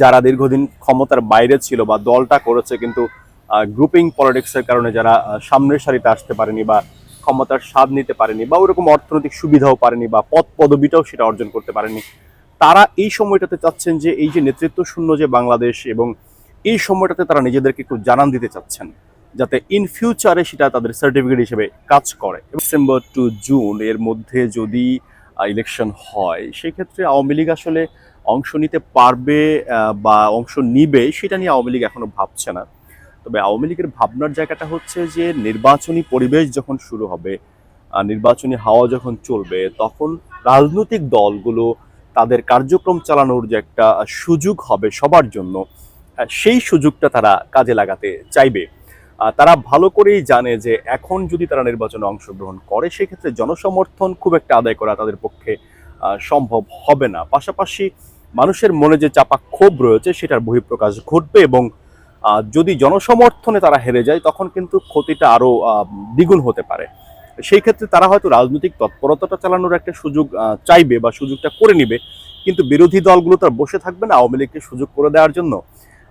যারা দীর্ঘদিন ক্ষমতার বাইরে ছিল বা দলটা করেছে, কিন্তু গ্রুপিং পলিটিক্সের কারণে যারা সামনের সারিতে আসতে পারেনি বা ক্ষমতার স্বাদ নিতে পারেনি বা ওরকম অর্থনৈতিক সুবিধাও পারেনি বা পদ পদবিটাও সেটা অর্জন করতে পারেনি তারা এই সময়টাতে চাচ্ছেন যে এই যে নেতৃত্ব শূন্য যে বাংলাদেশ এবং এই সময়টাতে তারা নিজেদেরকে একটু জানান দিতে চাচ্ছেন, যাতে ইন ফিউচারে সেটা তাদের সার্টিফিকেট হিসেবে কাজ করে। ডিসেম্বর টু জুন এর মধ্যে যদি ইলেকশন হয়, সেক্ষেত্রে আওয়ামী লীগ আসলে অংশ নিতে পারবে বা অংশ নিবে, সেটা নিয়ে আওয়ামী লীগ এখনও ভাবছে না। তবে আওয়ামী লীগের ভাবনার জায়গাটা হচ্ছে যে, নির্বাচনী পরিবেশ যখন শুরু হবে নির্বাচনী হাওয়া যখন চলবে, তখন রাজনৈতিক দলগুলো তাদের কার্যক্রম চালানোর যে একটা সুযোগ হবে সবার জন্য সেই সুযোগটা তারা কাজে লাগাতে চাইবে। তারা ভালো করেই জানে যে, এখন যদি তারা নির্বাচনে অংশগ্রহণ করে, সেক্ষেত্রে জনসমর্থন খুব একটা আদায় করা তাদের পক্ষে সম্ভব হবে না। পাশাপাশি মানুষের মনে যে চাপা ক্ষোভ রয়েছে, সেটার বহিঃপ্রকাশ ঘটবে এবং যদি জনসমর্থনে তারা হেরে যায়, তখন কিন্তু ক্ষতিটা আরও দ্বিগুণ হতে পারে। সেই ক্ষেত্রে তারা হয়তো রাজনৈতিক তৎপরতাটা চালানোর একটা সুযোগ চাইবে বা সুযোগটা করে নিবে। কিন্তু বিরোধী দলগুলো তার বসে থাকবে না আওয়ামী লীগকে সুযোগ করে দেওয়ার জন্য।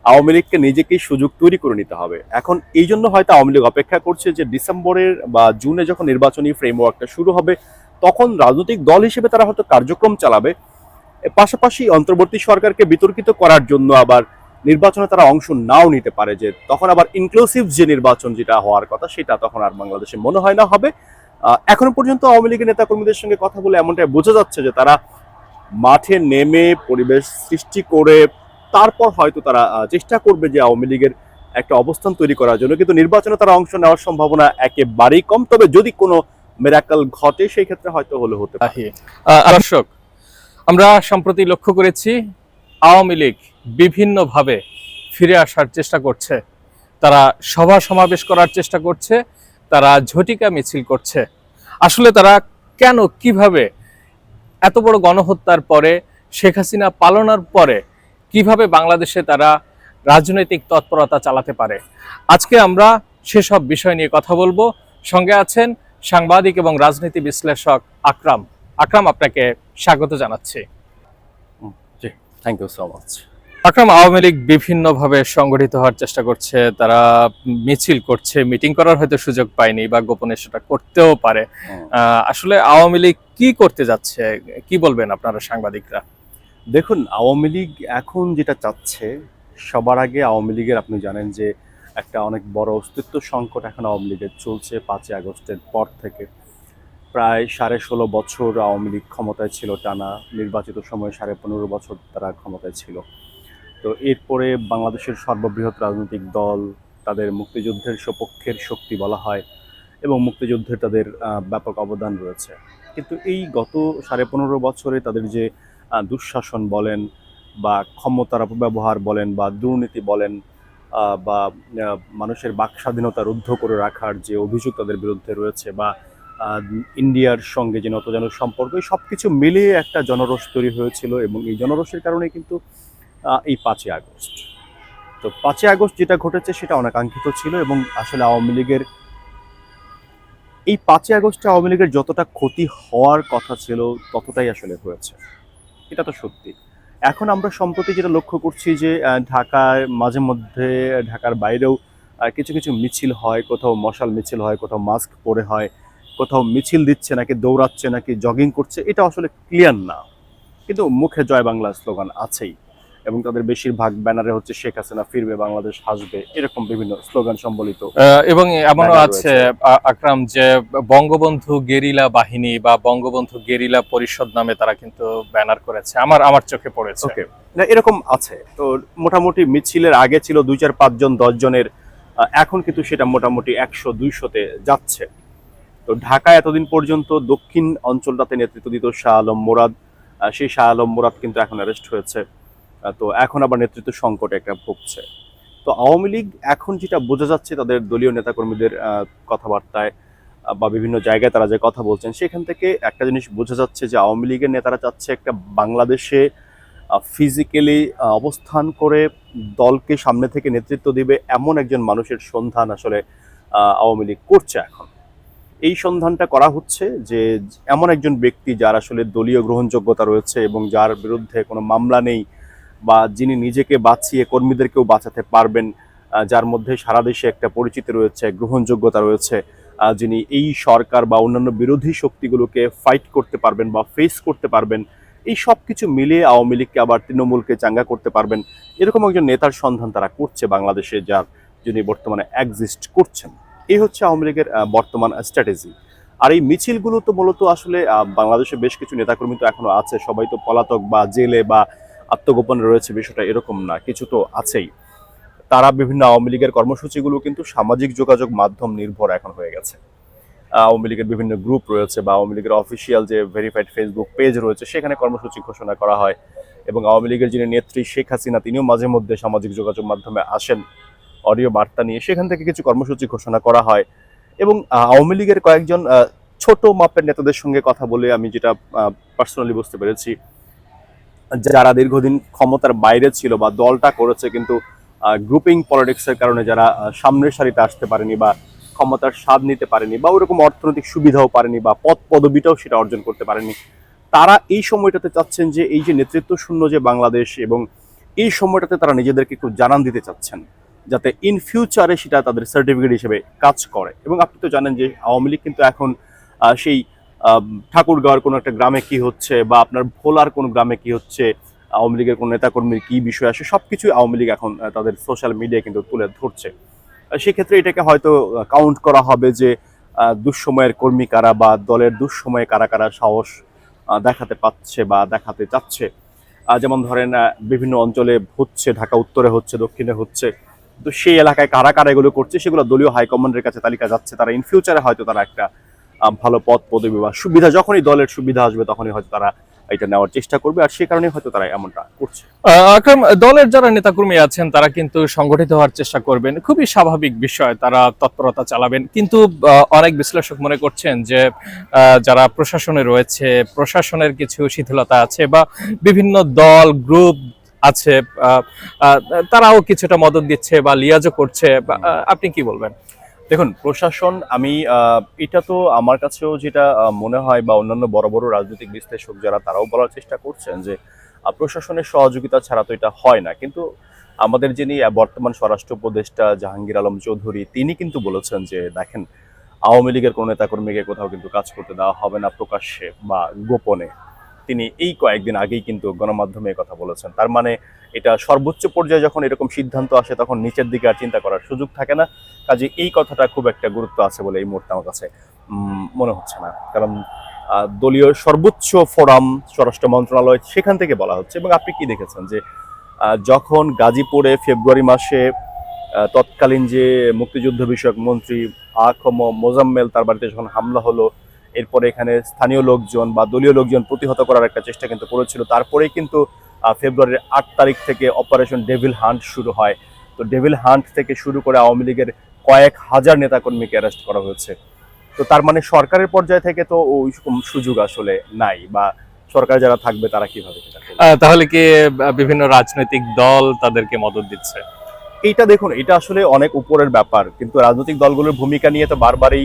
আওয়ামী লীগকে নিজেকেই সুযোগ তৈরি করে নিতে হবে। এখন এই জন্য হয়তো আওয়ামী লীগ অপেক্ষা করছে যে ডিসেম্বরের বা জুনে যখন নির্বাচনী ফ্রেমওয়ার্কটা শুরু হবে, তখন রাজনৈতিক দল হিসেবে তারা হয়তো কার্যক্রম চালাবে। পাশাপাশি অন্তর্বর্তী সরকারকে বিতর্কিত করার জন্য আবার নির্বাচনে তারা অংশ নাও নিতে পারে যে তখন আবার ইনক্লুসিভ যে নির্বাচন যেটা হওয়ার কথা, সেটা তখন আর বাংলাদেশে মনে হয় না হবে। এখনও পর্যন্ত আওয়ামী লীগের নেতাকর্মীদের সঙ্গে কথা বলে এমনটাই বোঝা যাচ্ছে যে তারা মাঠে নেমে পরিবেশ সৃষ্টি করে তারপর হয়তো তারা চেষ্টা করবে যে আওয়ামী লীগের একটা অবস্থান তৈরি করার জন্য। কিন্তু নির্বাচনে তারা অংশ নেওয়ার সম্ভাবনা একেবারেই কম। তবে যদি কোনো মেরাকাল ঘটে, সেই ক্ষেত্রে হয়তো হলে হতে পারে। দর্শক আমরা সম্প্রতি লক্ষ্য করেছি, আওয়ামী লীগ বিভিন্নভাবে ফিরে আসার চেষ্টা করছে। তারা সভা সমাবেশ করার চেষ্টা করছে, তারা ঝটিকা মিছিল করছে। আসলে তারা কেন, কীভাবে, এত বড় গণহত্যার পরে, শেখ হাসিনা পালনার পরে, কীভাবে বাংলাদেশে তারা রাজনৈতিক তৎপরতা চালাতে পারে? আজকে আমরা সেসব বিষয় নিয়ে কথা বলব। সঙ্গে আছেন সাংবাদিক এবং রাজনীতি বিশ্লেষক আকরাম। আকরাম আপনাকে স্বাগত জানাচ্ছি। জি thank you so much Akram Awami League বিভিন্নভাবে সংগঠিত হওয়ার চেষ্টা করছে তারা মিছিল করছে মিটিং করার হয়তো সুযোগ পায়নি বা গোপনে সেটা করতেও পারে। আসলে আওয়ামী লীগ কি করতে যাচ্ছে? কি বলবেন আপনারা সাংবাদিকরা? দেখুন আওয়ামী লীগ এখন যেটা চাচ্ছে সবার আগে আওয়ামী লীগের আপনি জানেন যে একটা অনেক বড় অস্তিত্ব সংকট এখন আওয়ামী লীগের চলছে পাঁচই আগস্টের পর থেকে। প্রায় সাড়ে ষোলো বছর আওয়ামী লীগ ক্ষমতায় ছিল, টানা নির্বাচিত সময়ে সাড়ে পনেরো বছর তারা ক্ষমতায় ছিল। তো এরপরে বাংলাদেশের সর্ববৃহৎ রাজনৈতিক দল, তাদের মুক্তিযুদ্ধের সপক্ষের শক্তি বলা হয়, এবং মুক্তিযুদ্ধের তাদের ব্যাপক অবদান রয়েছে। কিন্তু এই গত সাড়ে পনেরো বছরে তাদের যে দুঃশাসন বলেন, বা ক্ষমতার অপব্যবহার বলেন, বা দুর্নীতি বলেন বা মানুষের বাক স্বাধীনতা রুদ্ধ করে রাখার যে অভিযোগ তাদের বিরুদ্ধে রয়েছে, বা ইন্ডিয়ার সঙ্গে যে নতজানু সম্পর্ক, এই সব কিছু মিলিয়ে একটা জনরোষ তৈরি হয়েছিল এবং এই জনরোষের কারণে কিন্তু এই পাঁচই আগস্ট। তো পাঁচই আগস্ট যেটা ঘটেছে সেটা অনাকাঙ্ক্ষিত ছিল এবং আসলে আওয়ামী লীগের, এই পাঁচই আগস্টে আওয়ামী লীগের যতটা ক্ষতি হওয়ার কথা ছিল ততটাই আসলে হয়েছে। এটা তো সত্যি। এখন আমরা সম্প্রতি যেটা লক্ষ্য করছি যে ঢাকায় মাঝে মধ্যে, ঢাকার বাইরেও কিছু কিছু মিছিল হয়, কোথাও মশাল মিছিল হয়, কোথাও মাস্ক পরে হয় কোথাও মিছিল দিচ্ছে নাকি দৌড়াচ্ছে নাকি জগিং করছে এটা আসলে ক্লিয়ার না। কিন্তু মুখে জয় বাংলা স্লোগান আছেই এবং তাদের বেশিরভাগ ব্যানারে হচ্ছে শেখ হাসিনা ফিরবে বাংলাদেশ হাসবে এরকম বিভিন্ন স্লোগান সম্বলিত এবং এমনও আছে আকরাম যে বঙ্গবন্ধু গেরিলা বাহিনী বা বঙ্গবন্ধু গেরিলা পরিষদ নামে তারা কিন্তু ব্যানার করেছে আমার আমার চোখে পড়েছে। ওকে না এরকম আছে। তো মোটামুটি মিছিলের আগে ছিল দুই চার পাঁচজন দশ জনের এখন কিন্তু সেটা মোটামুটি একশো দুইশোতে যাচ্ছে। তো ঢাকা এতদিন পর্যন্ত দক্ষিণ অঞ্চলটাতে নেতৃত্ব দিত শাহ আলম মোরাদ। সেই শাহ আলম মোরাদ কিন্তু এখন অ্যারেস্ট হয়েছে। তো এখন আবার নেতৃত্ব সংকটে একটা ভুগছে। তো আওয়ামী লীগ এখন যেটা বোঝা যাচ্ছে তাদের দলীয় নেতাকর্মীদের কথাবার্তায় বা বিভিন্ন জায়গায় তারা যে কথা বলছেন, সেখান থেকে একটা জিনিস বোঝা যাচ্ছে যে আওয়ামী লীগের নেতারা চাচ্ছে একটা বাংলাদেশে ফিজিক্যালি অবস্থান করে দলকে সামনে থেকে নেতৃত্ব দিবে এমন একজন মানুষের সন্ধান আসলে আওয়ামী লীগ করছে এখন। এই সন্ধানটা করা হচ্ছে যে এমন একজন ব্যক্তি যার আসলে দলীয় গ্রহণযোগ্যতা রয়েছে এবং যার বিরুদ্ধে কোনো মামলা নেই বা যিনি নিজেকে বাঁচিয়ে কর্মীদেরকেও বাঁচাতে পারবেন যার মধ্যে সারা দেশে একটা পরিচিতি রয়েছে, গ্রহণযোগ্যতা রয়েছে যিনি এই সরকার বা অন্যান্য বিরোধী শক্তিগুলোকে ফাইট করতে পারবেন বা ফেস করতে পারবেন, এই সব কিছু মিলিয়ে আওয়ামী লীগকে আবার তৃণমূলকে চাঙ্গা করতে পারবেন, এরকম একজন নেতার সন্ধান তারা করছে বাংলাদেশে, যার যিনি বর্তমানে এক্সিস্ট করছেন। এই হচ্ছে আওয়ামী লীগের বর্তমান স্ট্র্যাটেজি আর এই মিছিলগুলো তো মূলত আসলে বাংলাদেশে বেশ কিছু নেতাকর্মী তো এখনও আছে। সবাই তো পলাতক বা জেলে বা আত্মগোপনে রয়েছে, বিষয়টা এরকম না, কিছু তো আছেই। তারা বিভিন্ন আওয়ামী লীগের কর্মসূচিগুলো কিন্তু সামাজিক যোগাযোগ মাধ্যম নির্ভর এখন হয়ে গেছে। আওয়ামী লীগের বিভিন্ন গ্রুপ রয়েছে বা আওয়ামী লীগের অফিসিয়াল যে ভেরিফাইড ফেসবুক পেজ রয়েছে, সেখানে কর্মসূচি ঘোষণা করা হয়। এবং আওয়ামী লীগের যিনি নেত্রী শেখ হাসিনা, তিনিও মাঝে মধ্যে সামাজিক যোগাযোগ মাধ্যমে আসেন। অডিও বার্তা নিয়ে সেখান থেকে কিছু কর্মসূচি ঘোষণা করা হয়। এবং আওয়ামী লীগের কয়েকজন ছোট মাপের নেতাদের সঙ্গে কথা বলে আমি যেটা পার্সোনালি বুঝতে পেরেছি। যারা দীর্ঘদিন ক্ষমতার বাইরে ছিল বা দলটা করেছে কিন্তু গ্রুপিং পলিটিক্সের কারণে যারা সামনের সারিতে আসতে পারেনি বা ক্ষমতার স্বাদ নিতে পারেনি বা ওরকম অর্থনৈতিক সুবিধাও পারেনি বা পদ পদবিটাও সেটা অর্জন করতে পারেনি, তারা এই সময়টাতে চাচ্ছেন যে, এই যে নেতৃত্ব শূন্য যে বাংলাদেশ এবং এই সময়টাতে তারা নিজেদেরকে একটু জানান দিতে চাচ্ছেন। যাতে ইন ফিউচারে সেটা তাদের সার্টিফিকেট হিসেবে কাজ করে। এবং আপনি তো জানেন যে আওয়ামী লীগ কিন্তু এখন সেই ঠাকুরগাঁওয়ের কোনো একটা গ্রামে কি হচ্ছে বা আপনার ভোলার কোন গ্রামে কি হচ্ছে, আওয়ামী লীগের কোনো নেতাকর্মীর কী বিষয় আসে সব কিছুই আওয়ামী লীগ এখন তাদের সোশ্যাল মিডিয়ায় কিন্তু তুলে ধরছে। সেক্ষেত্রে এটাকে হয়তো কাউন্ট করা হবে যে দুঃসময়ের কর্মী কারা বা দলের দুঃসময়ে কারা কারা সাহস দেখাতে পাচ্ছে বা দেখাতে চাচ্ছে। যেমন ধরেন বিভিন্ন অঞ্চলে হচ্ছে, ঢাকা উত্তরে হচ্ছে, দক্ষিণে হচ্ছে। তো সেই এলাকায় কারা কারা এগুলো করছে সেগুলো দলীয় হাইকমান্ডের কাছে তালিকা যাচ্ছে। তারা ইন ফিউচারে হয়তো তারা একটা ভালো পদ পদবি বা সুবিধা, যখনই দলের সুবিধা আসবে তখনই হয়তো তারা এটা নেওয়ার চেষ্টা করবে। আর সে কারণে হয়তো তারা এমনটা করছে। আকরাম, দলের যারা নেতাকর্মী আছেন, তারা কিন্তু সংগঠিত হওয়ার চেষ্টা করবেন। খুবই স্বাভাবিক বিষয়, তারা তৎপরতা চালাবেন। কিন্তু অনেক বিশ্লেষক মনে করছেন যে যারা প্রশাসনে রয়েছে, প্রশাসনের কিছু শিথিলতা আছে বা বিভিন্ন দল গ্রুপ আছে তারাও কিছুটা মদত দিচ্ছে বা লিয়াজও করছে আপনি কি বলবেন? দেখুন, প্রশাসন, আমি এটা তো আমার কাছেও যেটা মনে হয় বা অন্যান্য বড় বড় রাজনৈতিক বিশ্লেষক যারা, তারাও বলার চেষ্টা করছেন যে প্রশাসনের সহযোগিতা ছাড়া তো এটা হয় না। কিন্তু আমাদের যিনি বর্তমান স্বরাষ্ট্র উপদেষ্টা জাহাঙ্গীর আলম চৌধুরী, তিনি কিন্তু বলেছেন যে, দেখেন, আওয়ামী লীগের কোনো নেতাকর্মীকে কোথাও কিন্তু কাজ করতে দেওয়া হবে না প্রকাশ্যে বা গোপনে। তিনি এই কয়েকদিন আগেই কিন্তু গণমাধ্যমে কথা বলেছেন। তার মানে এটা সর্বোচ্চ পর্যায়ে যখন এরকম সিদ্ধান্ত আসে, তখন নিচের দিকে আর চিন্তা করার সুযোগ থাকে না। কাজে এই কথাটা খুব একটা গুরুত্ব আছে বলে এই মুহূর্তে আমার কাছে মনে হচ্ছে না। কারণ দলীয় সর্বোচ্চ ফোরাম, স্বরাষ্ট্র মন্ত্রণালয় সেখান থেকে বলা হচ্ছে। এবং আপনি কি দেখেছেন যে যখন গাজীপুরে ফেব্রুয়ারি মাসে তৎকালীন যে মুক্তিযুদ্ধ বিষয়ক মন্ত্রী আখম মোজাম্মেল তার বাড়িতে যখন হামলা হলো এরপরে এখানে স্থানীয় লোকজন বা দলীয় লোকজন প্রতিহত করার একটা চেষ্টা কিন্তু করেছিল। তারপরেই কিন্তু ফেব্রুয়ারির আট তারিখ থেকে অপারেশন ডেভিল হান্ট শুরু হয়। তো ডেভিল হান্ট থেকে শুরু করে আওয়ামী লীগের কয়েক হাজার নেতাকর্মীকে অ্যারেস্ট করা হয়েছে। তো তার মানে সরকারের পর্যায় থেকে তো ওই সুযোগ আসলে নাই বা সরকার যারা থাকবে তারা কীভাবে তাহলে কি বিভিন্ন রাজনৈতিক দল তাদেরকে মদত দিচ্ছে? এইটা দেখুন এটা আসলে অনেক উপরের ব্যাপার। কিন্তু রাজনৈতিক দলগুলোর ভূমিকা নিয়ে তো বারবারই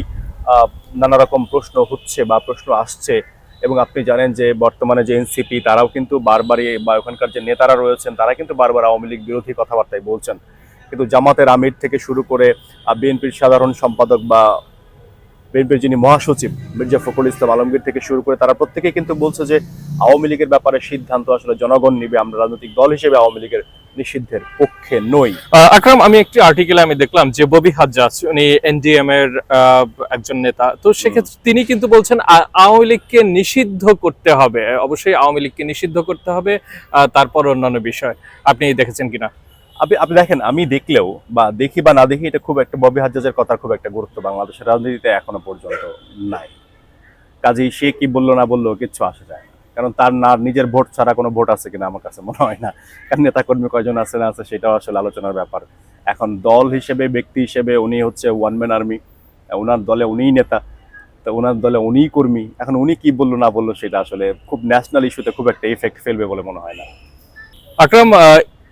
নানা রকম প্রশ্ন হচ্ছে বা প্রশ্ন আসছে এবং আপনি জানেন যে বর্তমানে যে এনসিপি, তারাও কিন্তু বারবারই বা ওখানকার যে নেতারা রয়েছেন, তারা কিন্তু বারবার আওয়ামী লীগ বিরোধী কথাবার্তায় বলছেন। কিন্তু জামাতের আমির থেকে শুরু করে বিএনপির সাধারণ সম্পাদক বা বিএনপির যিনি মহাসচিব মির্জা ফখরুল ইসলাম আলমগীর থেকে শুরু করে তারা প্রত্যেকেই কিন্তু বলছে যে আওয়ামী লীগের ব্যাপারে সিদ্ধান্ত আসলে জনগণ নিবে, আমরা রাজনৈতিক দল হিসেবে আওয়ামী লীগের নিষিদ্ধের পক্ষে নই। আকরাম, আমি একটি আর্টিকেলে আমি দেখলাম যে ববি হাজ্জাজ, উনি এনডিএম এর একজন নেতা, তো সেক্ষেত্রে তিনি কিন্তু বলছেন আওয়ামী লীগকে নিষিদ্ধ করতে হবে। অবশ্যই আওয়ামী লীগকে নিষিদ্ধ করতে হবে তারপর অন্যান্য বিষয়। আপনি দেখেছেন কিনা? আপনি আপনি দেখেন, আমি দেখলেও বা দেখি বা না দেখি এটা খুব একটা ববি হাজ্জাজের কথা খুব একটা গুরুত্ব বাংলাদেশের রাজনীতিতে এখনও পর্যন্ত নাই। কাজেই সে কি বলল, না বলল কিচ্ছু আসে যায় কারণ তার না, নিজের ভোট ছাড়া কোনো ভোট আছে কিনা আমার কাছে মনে হয় না। কারণ নেতাকর্মী কয়জন আছে, না আছে, সেটাও আসলে আলোচনার ব্যাপার। এখন দল হিসেবে, ব্যক্তি হিসেবে উনি হচ্ছে ওয়ান ম্যান আর্মি ওনার দলে উনিই নেতা, তো ওনার দলে উনিই কর্মী। এখন উনি কি বলল, না বলল, সেটা আসলে খুব ন্যাশনাল ইস্যুতে খুব একটা ইফেক্ট ফেলবে বলে মনে হয় না। আকরাম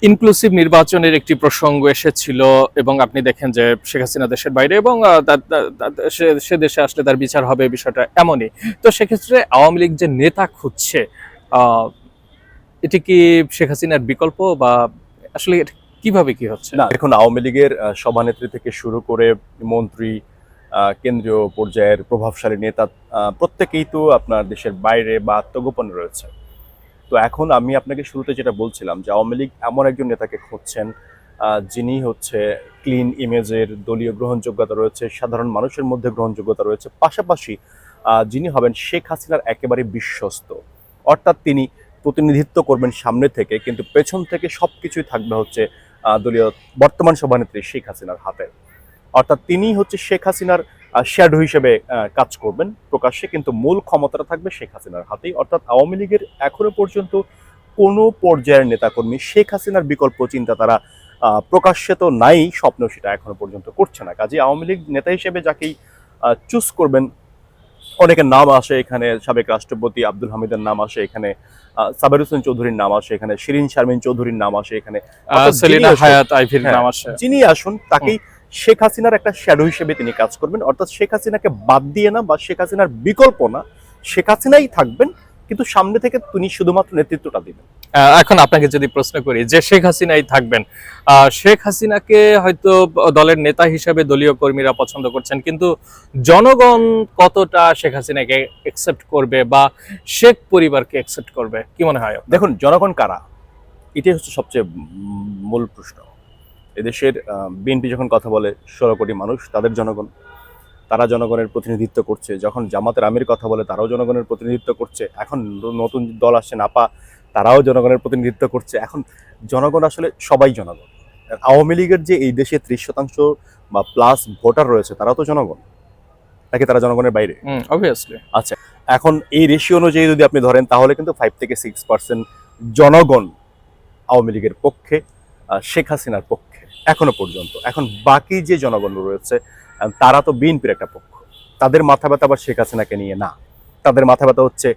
ইনক্লুসিভ নির্বাচনের একটি প্রসঙ্গ এসেছিল এবং আপনি দেখেন যে শেখ হাসিনা দেশের বাইরে এবং সে- দেশে আসলে তার বিচার হবে বিষয়টা এমনই। তো সেক্ষেত্রে আওয়ামী লীগ যে নেতা খুঁজছে এটি কি শেখ হাসিনার বিকল্প বা আসলে কীভাবে কি হচ্ছে? না এখন আওয়ামী লীগের সভানেত্রী থেকে শুরু করে মন্ত্রী কেন্দ্রীয় পর্যায়ের প্রভাবশালী নেতা প্রত্যেকেই তো আপনার দেশের বাইরে বা আত্মগোপনে রয়েছে। তো এখন আমি আপনাকে শুরুতে যেটা বলছিলাম যে আওয়ামী লীগ এমন একজন নেতাকে খুঁজছেন যিনি হচ্ছে ক্লিন ইমেজের দলীয় গ্রহণযোগ্যতা রয়েছে, সাধারণ মানুষের মধ্যে গ্রহণযোগ্যতা রয়েছে, পাশাপাশি যিনি হবেন শেখ হাসিনার একেবারে বিশ্বস্ত। অর্থাৎ তিনি প্রতিনিধিত্ব করবেন সামনে থেকে, কিন্তু পেছন থেকে সব কিছুই থাকবে হচ্ছে দলীয় বর্তমান সভানেত্রী শেখ হাসিনার হাতে। অর্থাৎ তিনি হচ্ছে শেখ হাসিনার শ্যাডো হিসেবে কাজ করবেন প্রকাশ্যে কিন্তু মূল ক্ষমতাটা থাকবে শেখ হাসিনার হাতেই। অর্থাৎ আওয়ামী লীগের এখনও পর্যন্ত কোনো পর্যায়ের নেতাকর্মী শেখ হাসিনার বিকল্প চিন্তা তারা প্রকাশ্যে তো নাই স্বপ্ন সেটা এখনও পর্যন্ত করছে না। কাজে আওয়ামী লীগ নেতা হিসেবে যাকেই চুজ করবেন অনেকের নাম আসে এখানে সাবেক রাষ্ট্রপতি আব্দুল হামিদের নাম আসে এখানে সাবের হোসেন চৌধুরীর নাম আসে এখানে শিরিন শারমিন চৌধুরীর নাম আসে এখানে। হ্যাঁ। যিনি আসুন তাকেই শেখ হাসিনার একটা শ্যাডো হিসেবে তিনি কাজ করবেন। অর্থাৎ শেখ হাসিনাকে বাদ দিয়ে না বা শেখ হাসিনার বিকল্প না শেখ হাসিনাই থাকবেন কিন্তু সামনে থেকে তিনি শুধুমাত্র নেতৃত্বটা দিবেন। এখন আপনাকে যদি প্রশ্ন করি যে শেখ হাসিনাই থাকবেন শেখ হাসিনাকে হয়তো দলের নেতা হিসেবে দলীয় কর্মীরা পছন্দ করছেন কিন্তু জনগণ কতটা শেখ হাসিনাকে একসেপ্ট করবে বা শেখ পরিবারকে একসেপ্ট করবে? কি মনে হয় দেখুন জনগণ কারা? এটাই হচ্ছে সবচেয়ে মূল প্রশ্ন। এদেশের বিএনপি যখন কথা বলে ষোলো কোটি মানুষ তাদের জনগণ তারা জনগণের প্রতিনিধিত্ব করছে। যখন জামাতের আমির কথা বলে তারাও জনগণের প্রতিনিধিত্ব করছে। এখন নতুন দল আসছে নাপা তারাও জনগণের প্রতিনিধিত্ব করছে। এখন জনগণ আসলে সবাই জনগণ। আওয়ামী লীগের যে এই দেশে ত্রিশ শতাংশ বা প্লাস ভোটার রয়েছে তারাও তো জনগণ। নাকি তারা জনগণের বাইরে? অবভিয়াসলি এখন এই রেশিও অনুযায়ী যদি আপনি ধরেন তাহলে কিন্তু ফাইভ থেকে সিক্স পার্সেন্ট জনগণ আওয়ামী লীগের পক্ষে শেখ হাসিনার পক্ষে। এখনও পর্যন্ত। এখন বাকি যে জনগণ রয়েছে তারা তো বিএনপির একটা পক্ষ। তাদের মাথা ব্যথা আবার শেখ হাসিনাকে নিয়ে না। তাদের মাথা ব্যথা হচ্ছে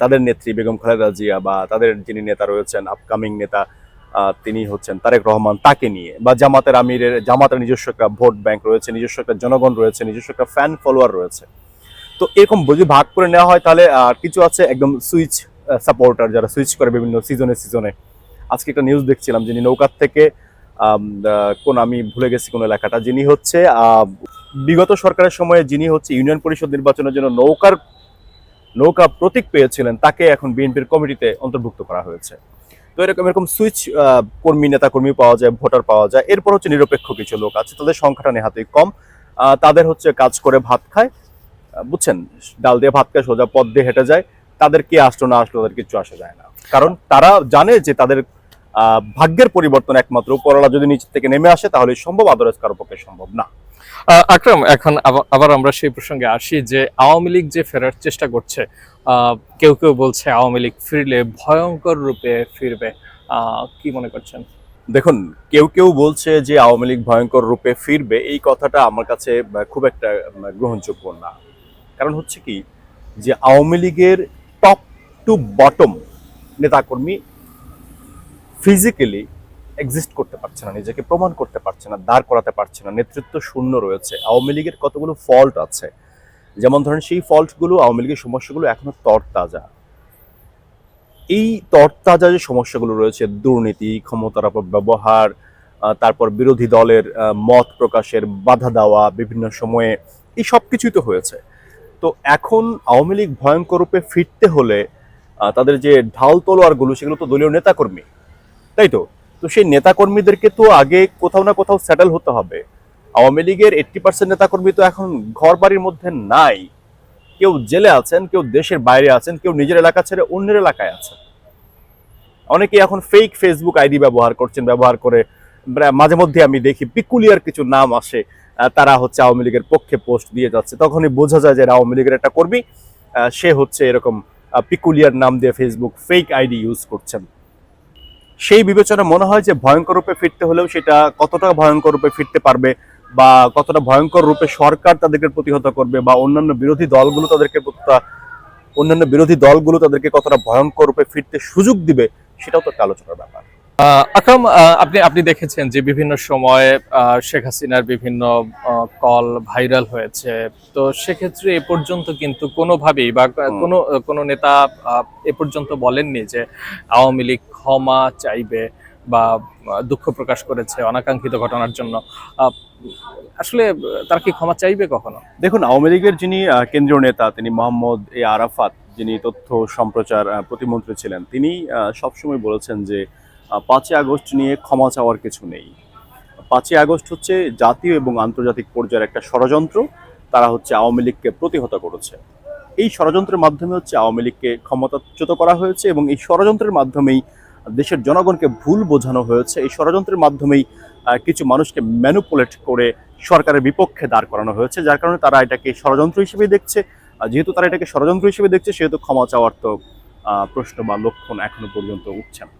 তাদের নেত্রী বেগম খালেদা জিয়া বা তাদের যিনি নেতা রয়েছেন আপকামিং নেতা তিনি হচ্ছেন তারেক রহমান, তাকে নিয়ে। বা জামাতের আমিরের, জামাতের নিজস্ব একটা ভোট ব্যাংক রয়েছে, নিজস্ব একটা জনগণ রয়েছে, নিজস্ব একটা ফ্যান ফলোয়ার রয়েছে। তো এরকম যদি ভাগ করে নেওয়া হয়, তাহলে আর কিছু আছে একদম সুইচ সাপোর্টার যারা সুইচ করে বিভিন্ন সিজনে সিজনে আজকে একটা নিউজ দেখছিলাম, যিনি নৌকার থেকে কোন আমি ভুলে গেছি কোন এলাকাটা যিনি হচ্ছে বিগত সরকারের সময়ে যিনি হচ্ছে ইউনিয়ন পরিষদ নির্বাচনের জন্য নৌকার, নৌকা প্রতীক পেয়েছিলেন, তাকে এখন বিএনপির কমিটিতে অন্তর্ভুক্ত করা হয়েছে। তো এরকম এরকম সুইচ কর্মী নেতা কর্মী পাওয়া যায়, ভোটার পাওয়া যায়, এরপর হচ্ছে নিরপেক্ষ কিছু লোক আছে, তাদের সংখ্যাটা নেহাতই কম। তাদের হচ্ছে কাজ করে ভাত খায় বুঝছেন? ডাল দিয়ে ভাত খায়, সোজা পথ দিয়ে হেঁটে যায়, তাদের কি আসলো না আসলো তাদের কিছু আসা যায় না। কারণ তারা জানে যে তাদের ভাগ্যের পরিবর্তন একমাত্র উপরওয়ালা যদি নিচ থেকে নেমে আসে তাহলে সম্ভব আদারস কারও পক্ষে সম্ভব না। আকরাম এখন আবা- আবার আমরা সেই প্রসঙ্গে আসি যে আওয়ামী লীগ যে ফেরার চেষ্টা করছে কেউ কেউ বলছে আওয়ামী লীগ ফিরলে ভয়ঙ্কর রূপে ফিরবে। কি মনে করছেন? দেখুন কেউ কেউ বলছে যে আওয়ামী লীগ ভয়ঙ্কর রূপে ফিরবে এই কথাটা আমার কাছে খুব একটা গ্রহণযোগ্য না। কারণ হচ্ছে কি যে আওয়ামী লীগের টপ টু বটম নেতাকর্মী ফিজিক্যালি এক্সিস্ট করতে পারছে না নিজেকে প্রমাণ করতে পারছে না দাঁড় করাতে পারছে না নেতৃত্ব শূন্য রয়েছে। আওয়ামী লীগের কতগুলো ফল্ট আছে? যেমন ধরেন সেই ফল্টগুলো আওয়ামী লীগের সমস্যাগুলো এখনও তরতাজা। এই তরতাজা যে সমস্যাগুলো রয়েছে দুর্নীতি ক্ষমতার অপব্যবহার আহ, তারপর বিরোধী দলের মত প্রকাশের বাধা দেওয়া বিভিন্ন সময়ে এই সব কিছুই তো হয়েছে। তো এখন আওয়ামী লীগ ভয়ঙ্কর রূপে ফিরতে হলে তাদের যে ঢাল তলোয়ারগুলো সেগুলো তো দলীয় নেতাকর্মী। তাই তো? তো সেই নেতাকর্মীদেরকে তো আগে কোথাও না কোথাও সেটেল হতে হবে। আওয়ামী লীগের এইট্টি পার্সেন্ট নেতাকর্মী তো এখন ঘর বাড়ির মধ্যে নাই। কেউ জেলে আছেন, কেউ দেশের বাইরে আছেন, কেউ নিজের এলাকা ছেড়ে অন্যের এলাকায় আছেন। অনেকে এখন ফেক ফেসবুক আইডি ব্যবহার করছেন, ব্যবহার করে মাঝে মধ্যে আমি দেখি পিকুলিয়ার কিছু নাম আসে তারা হচ্ছে আওয়ামী লীগের পক্ষে পোস্ট দিয়ে যাচ্ছে। তখনই বোঝা যায় যে আওয়ামী লীগের একটা কর্মী সে হচ্ছে এরকম পিকুলিয়ার নাম দিয়ে ফেসবুক ফেক আইডি ইউজ করছেন। সেই বিবেচনা মনে হয় যে ভয়ঙ্কর রূপে ফিরতে হলেও সেটা কতটা ভয়ঙ্কর রূপে ফিরতে পারবে বা কতটা ভয়ঙ্কর রূপে সরকার তাদেরকে প্রতিহত করবে বা অন্যান্য বিরোধী দলগুলো তাদেরকে অন্যান্য বিরোধী দলগুলো তাদেরকে কতটা ভয়ঙ্কর রূপে ফিরতে সুযোগ দিবে, সেটাও তো একটা আলোচনার ব্যাপার। আকরাম আপনি আপনি দেখেছেন যে বিভিন্ন সময়ে শেখ হাসিনার বিভিন্ন কল ভাইরাল হয়েছে। তো সেক্ষেত্রে এ পর্যন্ত কিন্তু কোনোভাবেই বা। কোনো কোনো নেতা এ পর্যন্ত বলেননি যে আওয়ামী লীগ ক্ষমা চাইবে বা দুঃখ প্রকাশ করেছে অনাকাঙ্ক্ষিত ঘটনার জন্য। আসলে তারা কি ক্ষমা চাইবে কখনো? দেখুন আওয়ামী লীগের যিনি কেন্দ্রীয় নেতা তিনি মোহাম্মদ এ আরাফাত যিনি তথ্য সম্প্রচার প্রতিমন্ত্রী ছিলেন তিনি সবসময় বলেছেন যে পাঁচই আগস্ট নিয়ে ক্ষমা চাওয়ার কিছু নেই। পাঁচই আগস্ট হচ্ছে জাতীয় এবং আন্তর্জাতিক পর্যায়ের একটা ষড়যন্ত্র। তারা হচ্ছে আওয়ামী লীগকে প্রতিহত করেছে। এই ষড়যন্ত্রের মাধ্যমে হচ্ছে আওয়ামী লীগকে ক্ষমতাচ্যুত করা হয়েছে এবং এই ষড়যন্ত্রের মাধ্যমেই দেশের জনগণকে ভুল বোঝানো হয়েছে। এই ষড়যন্ত্রের মাধ্যমেই কিছু মানুষকে ম্যানুপুলেট করে সরকারের বিপক্ষে দাঁড় করানো হয়েছে। যার কারণে তারা এটাকে ষড়যন্ত্র হিসেবে দেখছে। যেহেতু তারা এটাকে ষড়যন্ত্র হিসেবে দেখছে, সেহেতু ক্ষমা চাওয়ার তো প্রশ্ন বা লক্ষণ এখনও পর্যন্ত উঠছে না।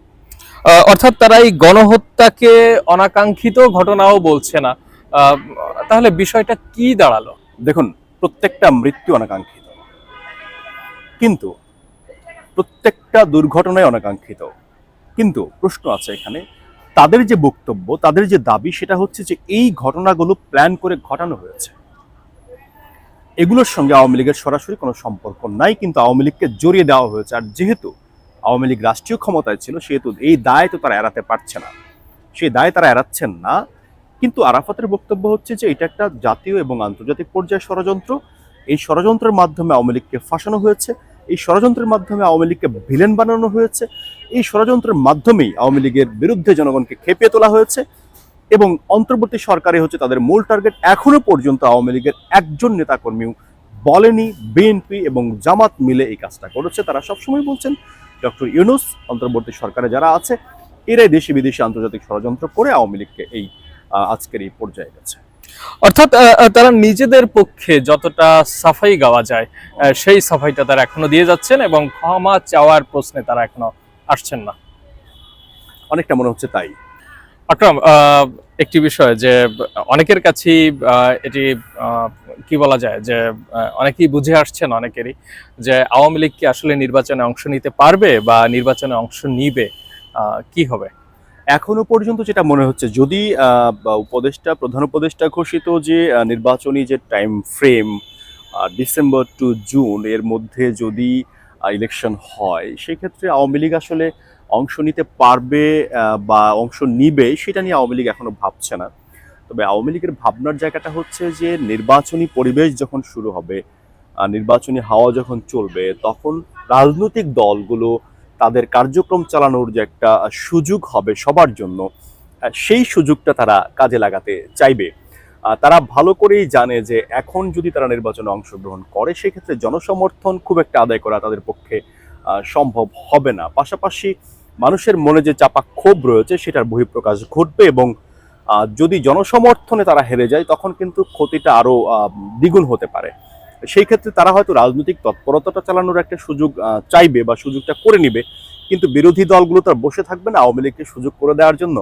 অর্থাৎ তারা এই গণহত্যাকে অনাকাঙ্ক্ষিত ঘটনাও বলছে না। তাহলে বিষয়টা কি দাঁড়াল? দেখুন, প্রত্যেকটা মৃত্যু অনাকাঙ্ক্ষিত। কিন্তু প্রত্যেকটা দুর্ঘটনায় অনাকাঙ্ক্ষিত। কিন্তু প্রশ্ন আছে এখানে, তাদের যে বক্তব্য, তাদের যে দাবি, সেটা হচ্ছে যে এই ঘটনাগুলো প্ল্যান করে ঘটানো হয়েছে। এগুলোর সঙ্গে আওয়ামী লীগের সরাসরি কোনো সম্পর্ক নাই, কিন্তু আওয়ামী লীগকে জড়িয়ে দেওয়া হয়েছে। আর যেহেতু আওয়ামী লীগ রাষ্ট্রীয় ক্ষমতায় ছিল, সেহেতু এই দায় তো তারা এড়াতে পারছে না। সেই দায় তারা এড়াচ্ছেন না। কিন্তু আরাফাতের বক্তব্য হচ্ছে যে, এটা একটা জাতীয় এবং আন্তর্জাতিক পর্যায়ে ষড়যন্ত্র। এই ষড়যন্ত্রের মাধ্যমে আওয়ামী লীগকে ফাঁসানো হয়েছে। এই ষড়যন্ত্রের মাধ্যমে আওয়ামী লীগকে ভিলেন বানানো হয়েছে। এই ষড়যন্ত্রের মাধ্যমেই আওয়ামী লীগের বিরুদ্ধে জনগণকে খেপিয়ে তোলা হয়েছে এবং অন্তর্বর্তী সরকারে হচ্ছে তাদের মূল টার্গেট। এখনও পর্যন্ত আওয়ামী লীগের একজন নেতাকর্মীও বলেনি, বিএনপি এবং জামাত মিলে এই কাজটা করেছে। তারা সবসময় বলছেন ডক্টর ইউনুস অন্তর্বর্তী সরকারে যারা আছে এরাই দেশি বিদেশে আন্তর্জাতিক ষড়যন্ত্র করে আওয়ামী লীগকে এই আজকের এই পর্যায়ে গেছে। অর্থাৎ তারা নিজেদের পক্ষে যতটা সাফাই গাওয়া যায় সেই সাফাইটা তারা এখনও দিয়ে যাচ্ছেন এবং ক্ষমা চাওয়ার প্রশ্নে তারা এখনও আসছেন না। অনেকটা মনে হচ্ছে তাই। আকরাম একটি বিষয় যে অনেকের কাছেই এটি কি বলা যায় যে অনেকেই বুঝে আসছেন অনেকেরই যে আওয়ামী লীগ কি আসলে নির্বাচনে অংশ নিতে পারবে বা নির্বাচনে অংশ নিবে কি হবে? এখনও পর্যন্ত যেটা মনে হচ্ছে, যদি উপদেষ্টা, প্রধান উপদেষ্টা ঘোষিত যে নির্বাচনী যে time frame December to June এর মধ্যে যদি ইলেকশন হয়, সেক্ষেত্রে আওয়ামী লীগ আসলে অংশ নিতে পারবে বা অংশ নিবে, সেটা নিয়ে আওয়ামী লীগ এখনও ভাবছে না। তবে আওয়ামী লীগের ভাবনার জায়গাটা হচ্ছে যে, নির্বাচনী পরিবেশ যখন শুরু হবে নির্বাচনী হাওয়া যখন চলবে, তখন রাজনৈতিক দলগুলো তাদের কার্যক্রম চালানোর যে একটা সুযোগ হবে সবার জন্য সেই সুযোগটা তারা কাজে লাগাতে চাইবে। তারা ভালো করেই জানে যে, এখন যদি তারা নির্বাচনে অংশগ্রহণ করে, সেক্ষেত্রে জনসমর্থন খুব একটা আদায় করা তাদের পক্ষে সম্ভব হবে না। পাশাপাশি মানুষের মনে যে চাপা ক্ষোভ রয়েছে, সেটার বহিঃপ্রকাশ ঘটবে এবং যদি জনসমর্থনে তারা হেরে যায়, তখন কিন্তু ক্ষতিটা আরও দ্বিগুণ হতে পারে। সেই ক্ষেত্রে তারা হয়তো রাজনৈতিক তৎপরতাটা চালানোর একটা সুযোগ চাইবে বা সুযোগটা করে নিবে। কিন্তু বিরোধী দলগুলো তার বসে থাকবে না আওয়ামী লীগকে সুযোগ করে দেওয়ার জন্য।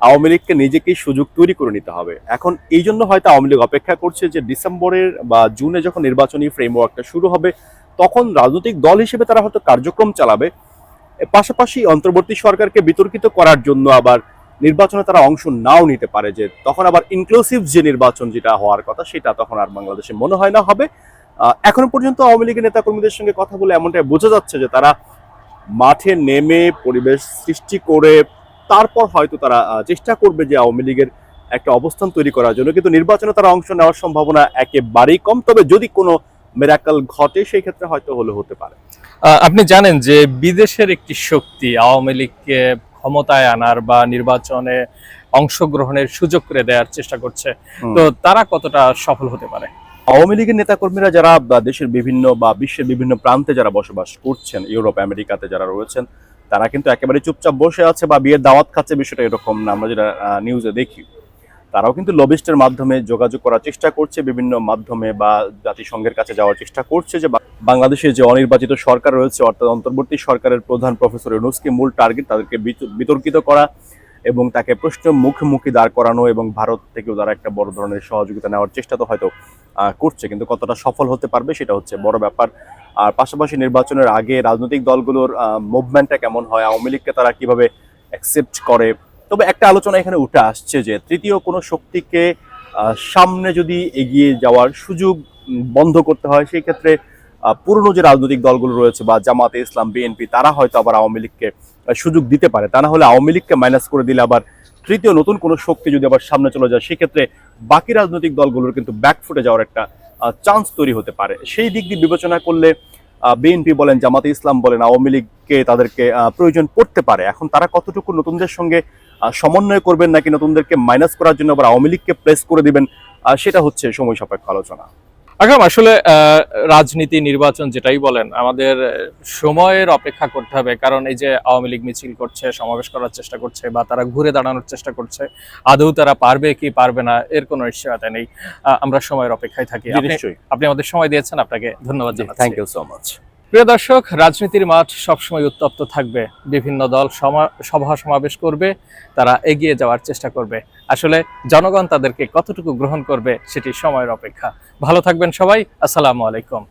আওয়ামী লীগকে নিজেকেই সুযোগ তৈরি করে নিতে হবে। এখন এই জন্য হয়তো আওয়ামী লীগ অপেক্ষা করছে যে ডিসেম্বরের বা জুনে যখন নির্বাচনী ফ্রেমওয়ার্কটা শুরু হবে, তখন রাজনৈতিক দল হিসেবে তারা হয়তো কার্যক্রম চালাবে। পাশাপাশি অন্তর্বর্তী সরকারকে বিতর্কিত করার জন্য আবার নির্বাচনে তারা অংশ নাও নিতে পারে যে তখন আবার ইনক্লুসিভ যে নির্বাচন যেটা হওয়ার কথা, সেটা তখন আর বাংলাদেশে মনে হয় না হবে। এখনও পর্যন্ত আওয়ামী লীগের নেতাকর্মীদের সঙ্গে কথা বলে এমনটাই বোঝা যাচ্ছে যে তারা মাঠে নেমে পরিবেশ সৃষ্টি করে তারপর হয়তো তারা চেষ্টা করবে যে আওয়ামী লীগের একটা অবস্থান তৈরি করার জন্য। কিন্তু নির্বাচনে তারা অংশ নেওয়ার সম্ভাবনা একেবারেই কম। তবে যদি কোনো মেরাকাল ঘটে, সেই ক্ষেত্রে হয়তো হলে হতে পারে। আপনি জানেন যে বিদেশের একটি শক্তি আওয়ামী লীগকে ক্ষমতায় আনার বা নির্বাচনে অংশগ্রহণের সুযোগ করে দেওয়ার চেষ্টা করছে। তো তারা কতটা সফল হতে পারে? আওয়ামী লীগের নেতাকর্মীরা যারা দেশের বিভিন্ন বা বিশ্বের বিভিন্ন প্রান্তে যারা বসবাস করছেন ইউরোপ আমেরিকাতে যারা রয়েছেন তারা কিন্তু একেবারে চুপচাপ বসে আছে বা বিয়ের দাওয়াত খাচ্ছে বিষয়টা এরকম না। আমরা যেটা নিউজে দেখি। তারাও কিন্তু লবিস্টের মাধ্যমে যোগাযোগ করার চেষ্টা করছে, বিভিন্ন মাধ্যমে বা জাতিসংঘের কাছে যাওয়ার চেষ্টা করছে যে বাংলাদেশে যে অনির্বাচিত সরকার রয়েছে, অর্থাৎ অন্তর্বর্তী সরকারের প্রধান প্রফেসর ইউনুসকে মূল টার্গেট তাদেরকে বিত- বিতর্কিত করা এবং তাকে প্রশ্ন মুখোমুখি দাঁড় করানো এবং ভারত থেকেও তারা একটা বড় ধরনের সহযোগিতা নেওয়ার চেষ্টা তো হয়তো করছে। কিন্তু কতটা সফল হতে পারবে সেটা হচ্ছে বড় ব্যাপার। আর পাশাপাশি নির্বাচনের আগে রাজনৈতিক দলগুলোর মুভমেন্টটা কেমন হয়, আওয়ামী লীগকে তারা কীভাবে অ্যাকসেপ্ট করে তবে একটা আলোচনা এখানে উঠে আসছে যে তৃতীয় কোনো শক্তিকে সামনে যদি এগিয়ে যাওয়ার সুযোগ বন্ধ করতে হয়, সেই ক্ষেত্রে পুরনো যে রাজনৈতিক দলগুলো রয়েছে বা জামাতে ইসলাম বিএনপি তারা হয়তো আবার আওয়ামী লীগকে সুযোগ দিতে পারে। তা না হলে আওয়ামী লীগকে মাইনাস করে দিলে আবার তৃতীয় নতুন কোনো শক্তি যদি আবার সামনে চলে যায় সেক্ষেত্রে বাকি রাজনৈতিক দলগুলোর কিন্তু ব্যাকফুটে যাওয়ার একটা চান্স তৈরি হতে পারে। সেই দিক দিয়ে বিবেচনা করলে বিএনপি বলেন, জামাতে ইসলাম বলেন, আওয়ামী লীগকে তাদেরকে প্রয়োজন পড়তে পারে। এখন তারা কতটুকু নতুনদের সঙ্গে সমন্বয় করবেন নাকি নতুনদেরকে মাইনাস করার জন্য আবার আওয়ামী লীগকে প্লেস করে দিবেন? সেটা হচ্ছে সময় সাপেক্ষ আলোচনা। আকরাম আসলে রাজনীতি নির্বাচন যেটাই বলেন আমাদের সময়ের অপেক্ষা করতে হবে। কারণ এই যে আওয়ামী লীগ মিছিল করছে সমাবেশ করার চেষ্টা করছে বা তারা ঘুরে দাঁড়ানোর চেষ্টা করছে আদৌ তারা পারবে কি পারবে না এর কোনো নিশ্চয়তা নেই। আমরা সময়ের অপেক্ষায় থাকি। আপনি- আমাদের সময় দিয়েছেন আপনাকে ধন্যবাদ থ্যাংক ইউ সো মাচ প্রিয় দর্শক, রাজনীতির মাঠ সবসময় উত্তপ্ত থাকবে। বিভিন্ন দল সভা সমাবেশ করবে, তারা এগিয়ে যাওয়ার চেষ্টা করবে। আসলে জনগণ তাদেরকে কতটুকু গ্রহণ করবে, সেটি সময়ের অপেক্ষা। ভালো থাকবেন সবাই, আসসালামু আলাইকুম।